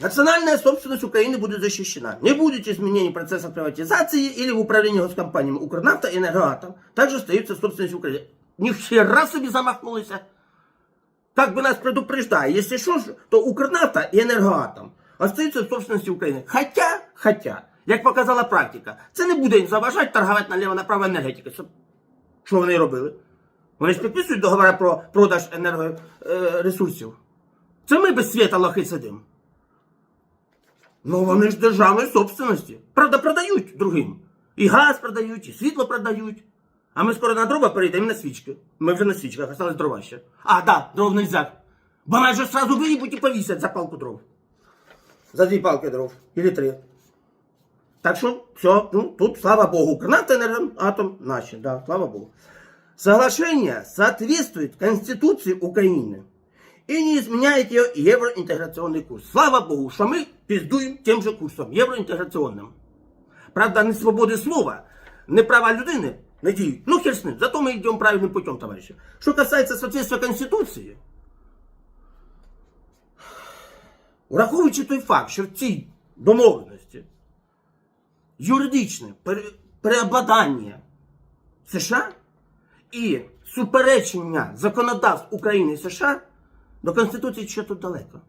Национальная собственность Украины будет защищена. Не будет изменений процесса приватизации или в управлении госкомпаниями Укрнафта и Энергоатом. Также остается собственность Украины. Ни хера собі замахнулися. Так бы нас предупреждає, если что, то Укрнафта и Энергоатом остаются в собственности України. Хотя, хотя, як показала практика, це не буде їм заважати торгувати наліво-направо енергетики. Що, що вони робили? Вони ж підписують договори про продаж енергоресурсів. Це ми без світа лохи сидимо. Ну вони ж державної собственності. Правда, продають другим. І газ продають, і світло продають. А ми скоро на дрова перейдемо на свічки. Ми вже на свічках, осталось дрова ще. А, да, дров нельзя. Бо нас же сразу виїбуть і повісять за палку дров. За дві палки дров. Или три. Так що, все, ну, тут, слава богу, Укрнафта, Энергоатом наши, да, слава богу. Соглашение соответствует Конституции Украины и не изменяет ее евроинтеграционный курс. Слава богу, что мы пиздуем тем же курсом, євроінтеграційним. Правда, не свободи слова, не права людини не діють. Ну, хер з ним, зато ми йдемо правильним путем, товариші. Що касається соответствия Конституції, враховуючи той факт, що в цій домовленості юридичне переобладнання США і суперечення законодавств України і США до Конституції ще тут далеко.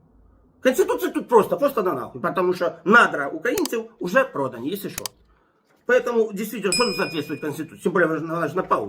Конституция тут просто, просто на нахуй, потому что надра украинцев уже проданы, если что. Поэтому, действительно, что тут соответствует Конституции? Тем более, она же на паузе.